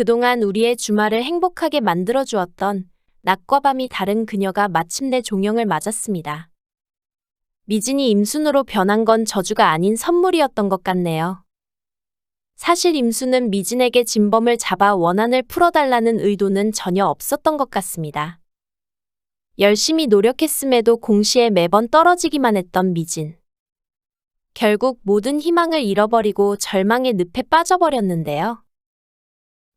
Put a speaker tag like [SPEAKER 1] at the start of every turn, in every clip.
[SPEAKER 1] 그동안 우리의 주말을 행복하게 만들어 주었던 낮과 밤이 다른 그녀가 마침내 종영을 맞았습니다. 미진이 임순으로 변한 건 저주가 아닌 선물이었던 것 같네요. 사실 임순은 미진에게 진범을 잡아 원한을 풀어달라는 의도는 전혀 없었던 것 같습니다. 열심히 노력했음에도 공시에 매번 떨어지기만 했던 미진. 결국 모든 희망을 잃어버리고 절망의 늪에 빠져버렸는데요.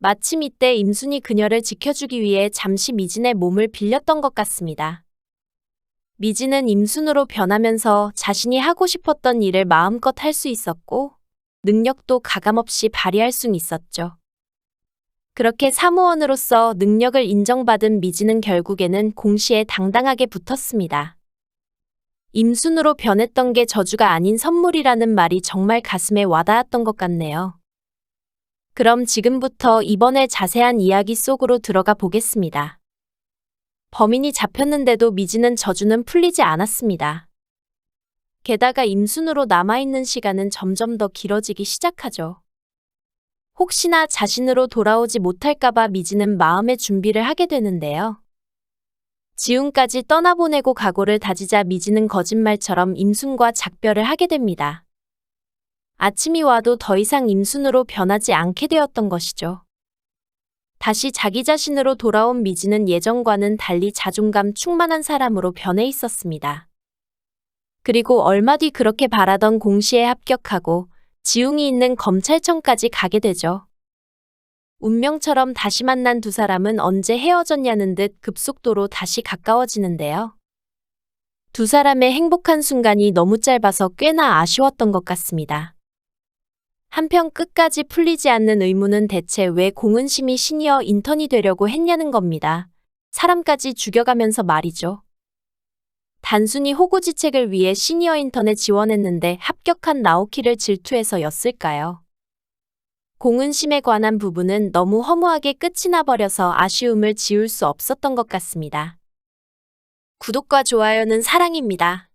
[SPEAKER 1] 마침 이때 임순이 그녀를 지켜주기 위해 잠시 미진의 몸을 빌렸던 것 같습니다. 미진은 임순으로 변하면서 자신이 하고 싶었던 일을 마음껏 할 수 있었고, 능력도 가감없이 발휘할 수 있었죠. 그렇게 사무원으로서 능력을 인정받은 미진은 결국에는 공시에 당당하게 붙었습니다. 임순으로 변했던 게 저주가 아닌 선물이라는 말이 정말 가슴에 와닿았던 것 같네요. 그럼 지금부터 이번에 자세한 이야기 속으로 들어가 보겠습니다. 범인이 잡혔는데도 미진은 저주는 풀리지 않았습니다. 게다가 임순으로 남아있는 시간은 점점 더 길어지기 시작하죠. 혹시나 자신으로 돌아오지 못할까봐 미진은 마음의 준비를 하게 되는데요. 지훈까지 떠나보내고 각오를 다지자 미진은 거짓말처럼 임순과 작별을 하게 됩니다. 아침이 와도 더 이상 임순으로 변하지 않게 되었던 것이죠. 다시 자기 자신으로 돌아온 미진은 예전과는 달리 자존감 충만한 사람으로 변해 있었습니다. 그리고 얼마 뒤 그렇게 바라던 공시에 합격하고 지웅이 있는 검찰청까지 가게 되죠. 운명처럼 다시 만난 두 사람은 언제 헤어졌냐는 듯 급속도로 다시 가까워지는데요. 두 사람의 행복한 순간이 너무 짧아서 꽤나 아쉬웠던 것 같습니다. 한편 끝까지 풀리지 않는 의문은 대체 왜 공은심이 시니어 인턴이 되려고 했냐는 겁니다. 사람까지 죽여가면서 말이죠. 단순히 호구지책을 위해 시니어 인턴에 지원했는데 합격한 나오키를 질투해서였을까요? 공은심에 관한 부분은 너무 허무하게 끝이 나버려서 아쉬움을 지울 수 없었던 것 같습니다. 구독과 좋아요는 사랑입니다.